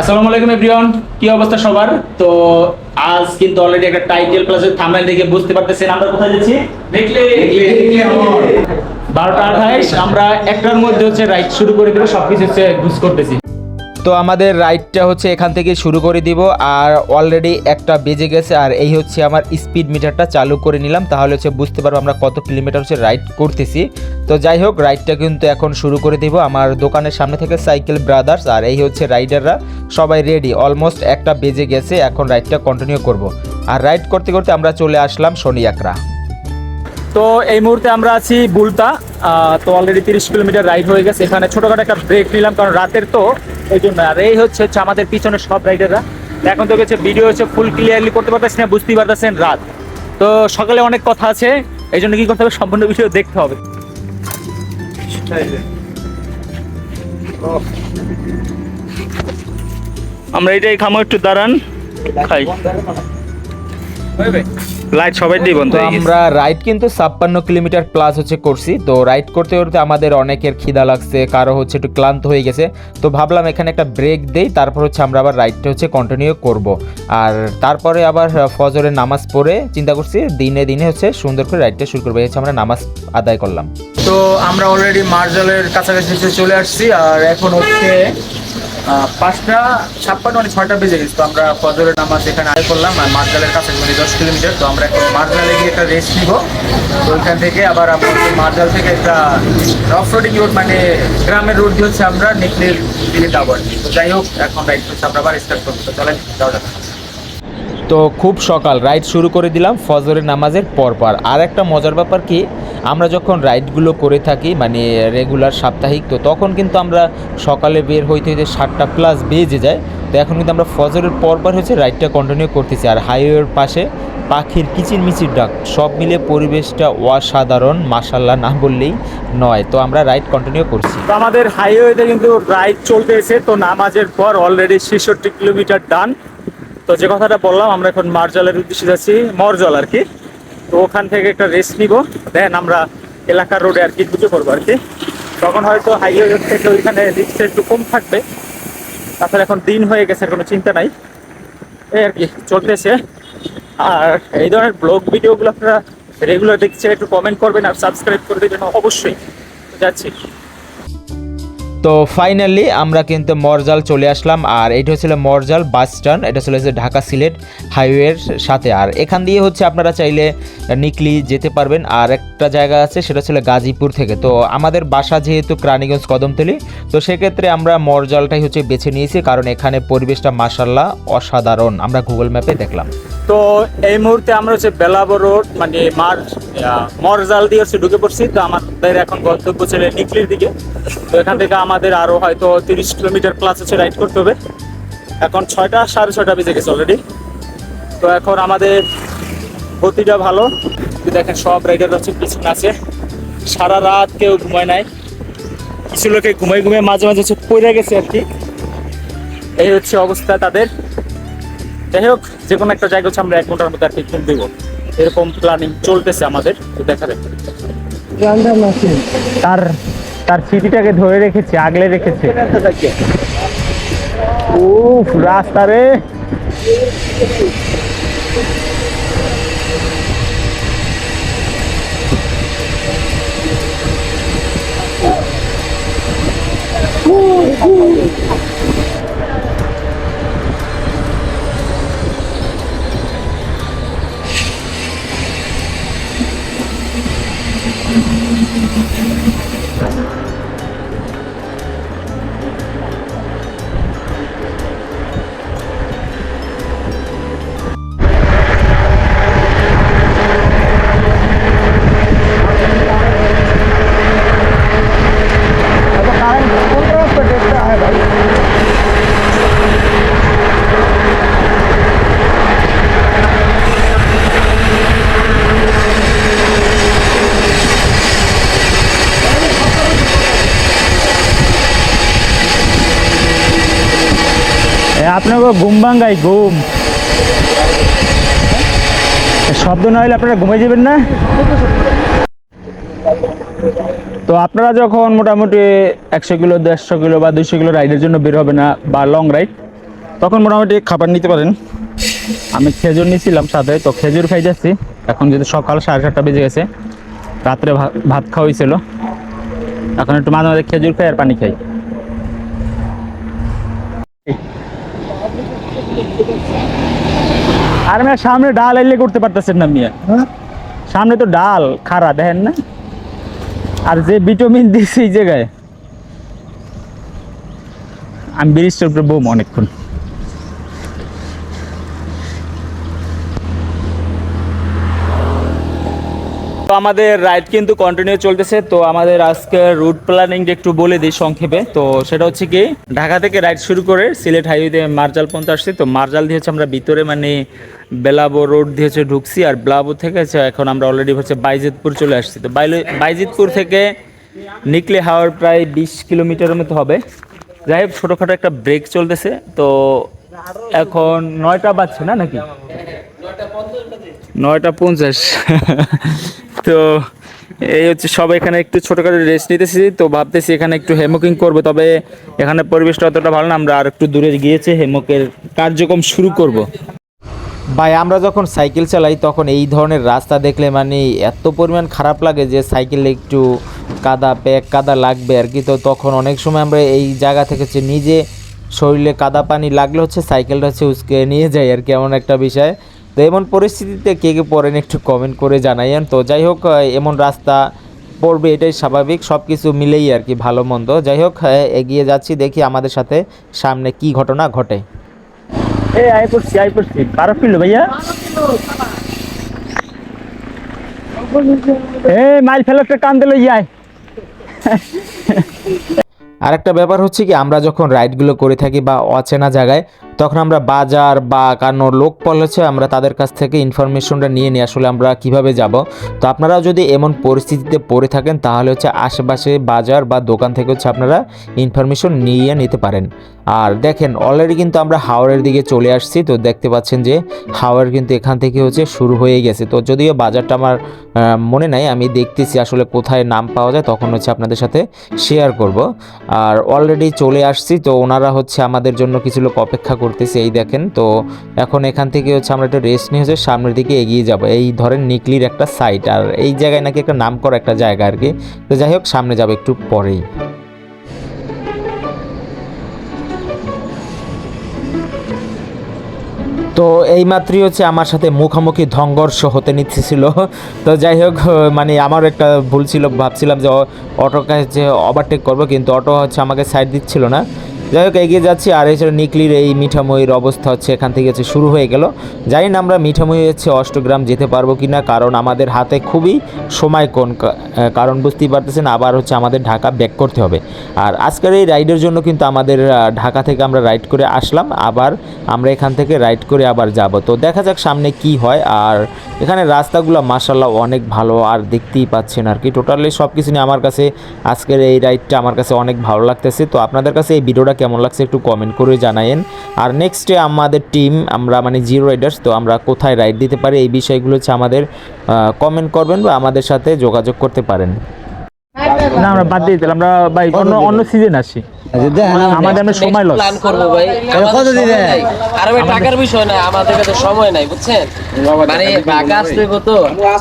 আসসালামু আলাইকুম এভরিওয়ান কি অবস্থা সবার? তো আজ কিন্তু অলরেডি একটা টাইটেল প্লাস থাম্বনেল দেখে বুঝতে পারতেছেন আমরা কোথায় যাচ্ছি? দেখলে বারোটা আঠাইশ আমরা একটার মধ্যে হচ্ছে রাইড শুরু করে দেবো সবকিছু হচ্ছে গুছ করতেছি। তো আমাদের রাইডটা হচ্ছে এখান থেকে শুরু করে দিব, আর অলরেডি একটা বেজে গেছে, আর এই হচ্ছে আমার স্পিড মিটারটা চালু করে নিলাম, তাহলে হচ্ছে বুঝতে পারব আমরা কত কিলোমিটার হচ্ছে রাইড করতেছি। তো যাই হোক রাইডটা কিন্তু এখন শুরু করে দিব, আমার দোকানের সামনে থেকে সাইকেল ব্রাদার্স আর এই হচ্ছে রাইডাররা সবাই রেডি অলমোস্ট একটা বেজে গেছে, এখন রাইডটা কন্টিনিউ করব। আর রাইড করতে করতে আমরা চলে আসলাম শনিয়াকড়া তো এই মুহূর্তে আমরা আছি বুলতা তো অলরেডি তিরিশ কিলোমিটার রাইড হয়ে গেছে। এখানে ছোটখাটো একটা ব্রেক নিলাম, কারণ রাতের তো, এই জন্য। আর এই হচ্ছে হচ্ছে আমাদের পিছনে সব রাইডাররা এখন তো হচ্ছে ভিডিও হচ্ছে ফুল ক্লিয়ারলি করতে পারতেছি না, বুঝতেই পারতেছেন রাত। তো সকালে অনেক কথা আছে, এই জন্য কি করতে হবে, সম্পূর্ণ ভিডিও দেখতে হবে। আমরা এটাই খামো, একটু দাঁড়ান, খাই। লাইট সবাই দিয়ে বন্ধ। আমরা রাইড কিন্তু ছাপ্পান্ন কিলোমিটার প্লাস হচ্ছে করছি। তো রাইড করতে করতে আমাদের অনেকের খিদা লাগছে কারও হচ্ছে একটু ক্লান্ত হয়ে গেছে। তো ভাবলাম এখানে একটা ব্রেক দেই তারপর হচ্ছে আমরা আবার রাইডটা হচ্ছে কন্টিনিউ করব। আর তারপরে আবার ফজরের নামাজ পড়ে চিন্তা করছি দিনে দিনে হচ্ছে সুন্দর করে রাইডটা শুরু করব। এই হচ্ছে আমরা নামাজ আদায় করলাম। তো আমরা অলরেডি মার্জালের কাছাকাছি চলে আসছি আর এখন হচ্ছে পাঁচটা ছাপ্পান্ন মানে ছয়টা বেজে গেছে। তো আমরা ফজরের নামাজ এখানে আয় করলাম আর মার্জালের কাছে মানে দশ কিলোমিটার। তো আমরা এখন মার্জালে গিয়ে একটা রেস্ট নিব। তো ওইখান থেকে আবার আমরা মার্জাল থেকে একটা অফ রোডিং রোড মানে গ্রামের রোড দিয়ে হচ্ছে আমরা নিকলের দিকে যাব আর। তো যাই হোক, এখন রাইড হচ্ছে, আমরা আবার স্টার্ট করব। তো চলেন তো খুব সকাল রাইড শুরু করে দিলাম ফজরের নামাজের পরপর। আর একটা মজার ব্যাপার কি আমরা যখন রাইডগুলো করে থাকি মানে রেগুলার সাপ্তাহিক, তো তখন কিন্তু আমরা সকালে বের হইতে হইতে সাতটা প্লাস বেজে যায়। তো এখন কিন্তু আমরা ফজরের পরপর হচ্ছে রাইডটা কন্টিনিউ করতেছি। আর হাইওয়ের পাশে পাখির কিচির মিচির ডাক, সব মিলে পরিবেশটা অসাধারণ মাসাল্লাহ না বললেই নয়। তো আমরা রাইড কন্টিনিউ করছি। তো আমাদের হাইওয়েতে কিন্তু রাইড চলতেছে, তো নামাজের পর অলরেডি ছেষট্টি কিলোমিটার ডান তো যে কথাটা বললাম, আমরা এখন মার্জালের উদ্দেশ্যে যাচ্ছি, মরজল আর কি। তো ওখান থেকে একটা রেস্ট নিব দেন আমরা এলাকার রোডে আর কি ঢুকে করব আর কি। তখন হয়তো হাইওয়ে থেকে ওইখানে রিক্সা একটু কম থাকবে। তাছাড়া এখন দিন হয়ে গেছে কোনো চিন্তা নাই। এই আর কি চলতেছে। আর এই ধরনের ব্লগ ভিডিওগুলো আপনারা রেগুলার দেখছেন, একটু কমেন্ট করবেন আর সাবস্ক্রাইব করে দেবেন অবশ্যই। যাচ্ছি। তো ফাইনালি আমরা কিন্তু মরজাল চলে আসলাম, আর এটা হচ্ছিল মরজাল বাস স্ট্যান্ড, এটা চলে হচ্ছে ঢাকা সিলেট হাইওয়ের সাথে। আর এখান দিয়ে হচ্ছে আপনারা চাইলে নিকলি যেতে পারবেন, আর একটা জায়গা আছে, সেটা ছিল গাজীপুর থেকে। তো আমাদের বাসা যেহেতু ক্রানীগঞ্জ কদমতলি, তো সেক্ষেত্রে আমরা মরজালটাই হচ্ছে বেছে নিয়েছি, কারণ এখানে পরিবেশটা মাসাল্লাহ অসাধারণ। আমরা গুগল ম্যাপে দেখলাম। তো এই মুহূর্তে আমরা হচ্ছে বেলাবো রোড মানে মার মরজাল দিয়ে হচ্ছে ঢুকে পড়ছি। তো আমাদের এখন গন্তব্য ছিল নিকলির দিকে। তো এখান থেকে আমাদের আরও হয়তো তিরিশ কিলোমিটার প্লাস হচ্ছে রাইড করতে হবে। এখন ছয়টা, সাড়ে ছয়টা বেজে গেছে অলরেডি তো এখন আমাদের গতিটা ভালো। দেখেন সব রাইডার হচ্ছে পিছনে আছে। সারা রাত কেউ ঘুমায় নাই। কিছু লোকে ঘুমাই ঘুমিয়ে মাঝে মাঝে হচ্ছে পড়ে গেছে আর কি। এই হচ্ছে অবস্থা তাদের। যাই হোক, যে কোনো একটা জায়গা হচ্ছে, আমরা এক ঘণ্টার মধ্যে আর কি ঘুম এরকম প্ল্যানিং চলতেছে আমাদের দেখা যাক। তার তার স্মৃতিটাকে ধরে রেখেছে, আগলে রেখেছে। উফ, রাস্তা রে। আপনাকে ঘুম ভাঙ্গাই ঘুম। শব্দ না হলে আপনারা ঘুমিয়ে যাবেন না? তো আপনারা যখন মোটামুটি একশো কিলো, দেড়শো কিলো বা দুশো কিলো রাইডের জন্য বের হবে না বা লং রাইড, তখন মোটামুটি খাবার নিতে পারেন। আমি খেজুর নিয়েছিলাম সাথে, তো খেজুর খাই যাচ্ছি। এখন যেহেতু সকাল সাড়ে সাতটা বেজে গেছে, রাত্রে ভাত খাওয়া হয়েছিল এখন একটু মাঝে মাঝে খেজুর খাই আর পানি খাই। আর মেয়ে সামনে ডাল এলে করতে পারতেছেন না মিয়া। সামনে তো ডাল খারা দেখেন না? আর যে ভিটামিন দিচ্ছে এই জায়গায়। আমি ব্রিজটার উপরে বম অনেকক্ষণ। তো আমাদের রাইড কিন্তু কন্টিনিউ চলতেছে, তো আমাদের আজকে রুট প্ল্যানিং একটু বলে দিই সংক্ষেপে। তো সেটা হচ্ছে কি, ঢাকা থেকে রাইড শুরু করে সিলেট হাইওয়েতে মার্জাল পর্যন্ত আসছি। তো মার্জাল দিয়ে হচ্ছে আমরা ভিতরে মানে বেলাবো রোড দিয়ে হচ্ছে ঢুকছি, আর বেলাবো থেকে হচ্ছে এখন আমরা অলরেডি হচ্ছে বাইজিতপুর চলে আসছি। তো বাইজিতপুর থেকে নিকলে হাওয়ার প্রায় বিশ কিলোমিটারের মতো হবে। যাই হোক, ছোটোখাটো একটা ব্রেক চলতেছে। তো এখন নয়টা বাজছে না নাকি? নয়টা পঞ্চাশ। তো এই হচ্ছে সব এখানে একটু ছোটোখাটো রেস্ট নিতেছি, তো ভাবতেছি এখানে একটু হেমোকিং করব, তবে এখানে পরিবেশটা অতটা ভালো না, আমরা আর একটু দূরে গিয়েছে হেমকের কার্যক্রম শুরু করব। ভাই, আমরা যখন সাইকেল চালাই, তখন এই ধরনের রাস্তা দেখলে মানে এত পরিমাণ খারাপ লাগে যে সাইকেলে একটু কাদা প্যাক কাদা লাগবে আর কি তো তখন অনেক সময় আমরা এই জায়গা থেকে হচ্ছে নিজে শরীরে কাদা পানি লাগলে হচ্ছে সাইকেলটা হচ্ছে উসকে নিয়ে যাই আর কি, এমন একটা বিষয় তো এমন পরিস্থিতিতে কে কে পড়েন একটু কমেন্ট করে জানাইয়েন। তো যাই হোক এমন রাস্তা পড়বে এটাই স্বাভাবিক সব কিছু মিলেই আর কি ভালো মন্দ। যাই হোক এগিয়ে যাচ্ছি দেখি আমাদের সাথে সামনে কি ঘটনা ঘটে। এই আয় করছি আয় করছি। বারো কিলো ভাইয়া। এই মাইল ফেলে একটা কান দিল আয়। আর একটা ব্যাপার হচ্ছে কি আমরা যখন রাইডগুলো করে থাকি বা অচেনা জায়গায় তখন আমরা বাজার বা কারণ লোক হচ্ছে আমরা তাদের কাছ থেকে ইনফরমেশনটা নিয়ে নিই, আসলে আমরা কীভাবে যাব। তো আপনারা যদি এমন পরিস্থিতিতে পড়ে থাকেন, তাহলে হচ্ছে আশেপাশে বাজার বা দোকান থেকে হচ্ছে আপনারা ইনফরমেশন নিয়ে নিতে পারেন। আর দেখেন অলরেডি কিন্তু আমরা হাওড়ের দিকে চলে আসছি, তো দেখতে পাচ্ছেন যে হাওড় কিন্তু এখান থেকে হচ্ছে শুরু হয়ে গেছে। তো যদিও বাজারটা আমার মনে নাই, আমি দেখতেছি আসলে কোথায় নাম পাওয়া যায়, তখন হচ্ছে আপনাদের সাথে শেয়ার করব। আর অলরেডি চলে আসছি, তো ওনারা হচ্ছে আমাদের জন্য কিছু লোক অপেক্ষা করতেছে, এই দেখেন। তো এখন এখান থেকে হচ্ছে আমরা একটু রেস্ট নিয়ে হচ্ছে সামনের দিকে এগিয়ে যাব। এই ধরেন নিকলির একটা সাইট আর এই জায়গায় নাকি একটা নাম করা একটা জায়গা আর কি। তো যাই হোক, সামনে যাব একটু পরেই। তো এই মাত্রই হচ্ছে আমার সাথে মুখোমুখি সংঘর্ষ হতে নিচ্ছিল। তো যাই হোক মানে আমার একটা ভুল ছিল, ভাবছিলাম যে অটোকে হচ্ছে ওভারটেক করব, কিন্তু অটো হচ্ছে আমাকে সাইড দিচ্ছিল না। যাই হোক, এগিয়ে যাচ্ছি। আর এছাড়া নিকলির এই মিঠামইয়ের অবস্থা হচ্ছে, এখান থেকে হচ্ছে শুরু হয়ে গেল। জানি না আমরা মিঠামই হচ্ছে অষ্টগ্রাম যেতে পারব কি না কারণ আমাদের হাতে খুবই সময় কোন কারণ বুঝতেই পারতেছেন, আবার হচ্ছে আমাদের ঢাকা ব্যাক করতে হবে। আর আজকের এই রাইডের জন্য কিন্তু আমাদের ঢাকা থেকে আমরা রাইড করে আসলাম, আবার আমরা এখান থেকে রাইড করে আবার যাব। তো দেখা যাক সামনে কি হয়, আর এখানে রাস্তাগুলো মাসাল্লাহ অনেক ভালো, আর দেখতেই পাচ্ছেন আর কি। টোটালি সব কিছু নিয়ে আমার কাছে আজকের এই রাইডটা আমার কাছে অনেক ভালো লাগতেছে। তো আপনাদের কাছে এই ভিডিওটা কেমন লাগছে একটু কমেন্ট করে জানায়েন। আর নেক্সটে আমাদের টিম আমরা মানে জিরো রাইডার্স তো আমরা কোথায় রাইড দিতে পারি এই বিষয়গুলো হচ্ছে আমাদের কমেন্ট করবেন বা আমাদের সাথে যোগাযোগ করতে পারেন। না, আমরা বাদ দিয়ে দিলাম, আমরা অন্য অন্য সিজন আসি। আমাদের আমরা সময় লস প্ল্যান করব ভাই। কত দিবে আর ভাই টাকার বিষয় না আমাদের কাছে সময় নাই বুঝছেন? মানে ঢাকা আসতে তো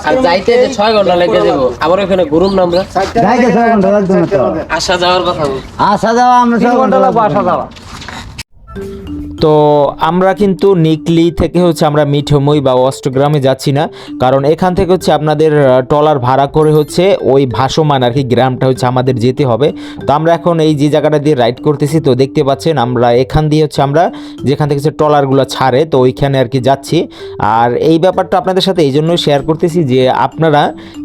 আর যাইতে যে ছয় ঘণ্টা লেগে যাব আবার ওখানে ঘুরুম না আমরা? যাইতে ছয় ঘণ্টা লাগতো না তো। আসা যাওয়ার কথা আসা যাওয়া আমরা ছয় ঘণ্টা লাগবো। আসা যাওয়া। তো আমরা কিন্তু নিকলি থেকে হচ্ছে আমরা মিঠমই বা অষ্টগ্রামে যাচ্ছি না, কারণ এখান থেকে হচ্ছে আপনাদের টলার ভাড়া করে হচ্ছে ওই ভাসমান আর কি গ্রামটা হচ্ছে আমাদের যেতে হবে। তো আমরা এখন এই যে জায়গাটা দিয়ে রাইড করতেছি, তো দেখতে পাচ্ছেন আমরা এখান দিয়ে হচ্ছে আমরা যেখান থেকে হচ্ছে টলারগুলো ছাড়ে, তো ওইখানে আর কি যাচ্ছি। আর এই ব্যাপারটা আপনাদের সাথে এই জন্যই শেয়ার করতেছি যে আপনারা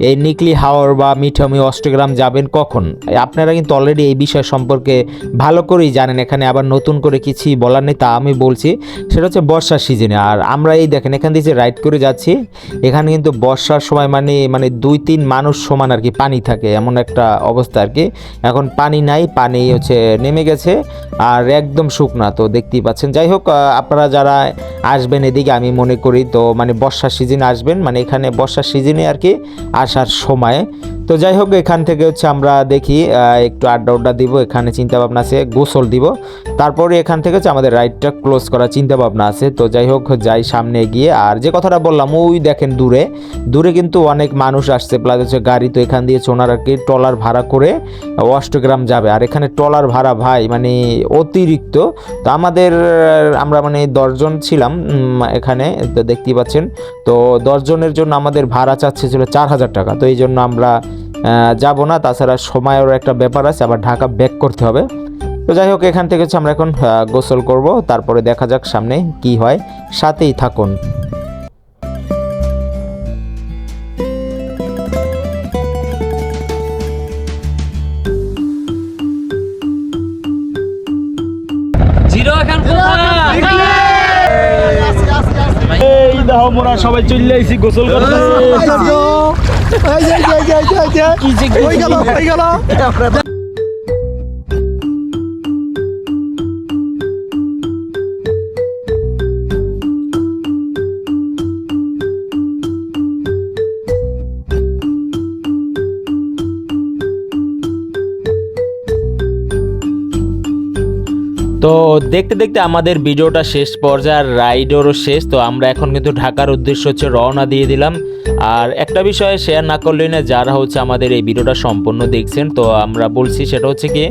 এই নিকলি হাওর বা মিঠমই অষ্টগ্রাম যাবেন কখন? আপনারা কিন্তু অলরেডি এই বিষয় সম্পর্কে ভালো করেই জানেন, এখানে আবার নতুন করে কিছুই বলার নেই, তা আমি বলছি, সেটা হচ্ছে বর্ষার সিজনে আর আমরা এই দেখেন, এখান দিয়ে যে রাইড করে যাচ্ছি, এখানে কিন্তু বর্ষার সময় মানে মানে দুই তিন মানুষ সমান আর কি, পানি থাকে, এমন একটা অবস্থা আর কি। এখন পানি নাই, পানি হচ্ছে নেমে গেছে, আর একদম শুকনা, তো দেখতেই পাচ্ছেন। যাই হোক আপনারা যারা আসবেন এদিকে, আমি মনে করি, তো মানে বর্ষার সিজনে আসবেন মানে এখানে বর্ষার সিজনে আর কি, আসার সময় তো যাই হোক, এখান থেকে হচ্ছে আমরা দেখি একটু আড্ডা উড্ডা দিব, এখানে চিন্তা ভাবনা আছে, গোসল দিব। তারপরে এখান থেকে হচ্ছে আমাদের রাইডটা ক্লোজ করার চিন্তা ভাবনা আছে। তো যাই হোক, যাই সামনে গিয়ে আর যে কথাটা বললাম, ওই দেখেন দূরে। দূরে কিন্তু অনেক মানুষ আসছে প্লাস হচ্ছে গাড়ি তো এখান দিয়ে সোনার আর কি ট্রলার ভাড়া করে অষ্টগ্রাম যাবে। আর এখানে ট্রলার ভাড়া ভাই মানে অতিরিক্ত। তো আমাদের, আমরা মানে দশজন ছিলাম এখানে দেখতেই পাচ্ছেন। তো দশজনের জন্য আমাদের ভাড়া চাচ্ছে ছিল চার হাজার টাকা। তো এই জন্য আমরা যাব না। তাছাড়া সময়েরও একটা ব্যাপার আছে আবার ঢাকা ব্যাক করতে হবে। তো যাই হোক এখান থেকে হচ্ছে আমরা এখন আহ, গোসল করব। তারপরে দেখা যাক সামনে কি হয়। সাথেই থাকুন। এই মোরা সবাই চলে আইছি গোসল করতে। তো দেখতে দেখতে আমাদের ভিডিওটা শেষ পর্যায়ে, আর রাইডেরও শেষ, তো আমরা এখন কিন্তু ঢাকার উদ্দেশ্য হচ্ছে রওনা দিয়ে দিলাম। আর একটা বিষয়ে শেয়ার না করলেই না যারা হচ্ছে আমাদের এই ভিডিওটা সম্পূর্ণ দেখছেন, তো আমরা বলছি সেটা হচ্ছে কি,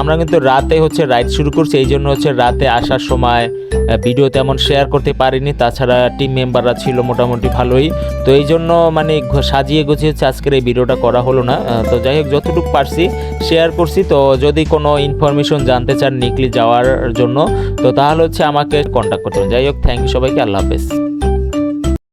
আমরা কিন্তু রাতে হচ্ছে রাইড শুরু করছি, এই জন্য হচ্ছে রাতে আসার সময় ভিডিও তেমন শেয়ার করতে পারিনি, তাছাড়া টিম মেম্বাররা ছিল মোটামুটি ভালোই, তো এই জন্য মানে সাজিয়ে গুছিয়ে হচ্ছে আজকের এই ভিডিওটা করা হলো না তো যাই হোক, যতটুকু পারছি শেয়ার করছি, তো যদি কোনো ইনফরমেশন জানতে চান নিকলি যাওয়ার জন্য, তো তাহলে হচ্ছে আমাকে কন্ট্যাক্ট করতে যাই হোক থ্যাংক ইউ সবাইকে, আল্লাহ হাফেজ।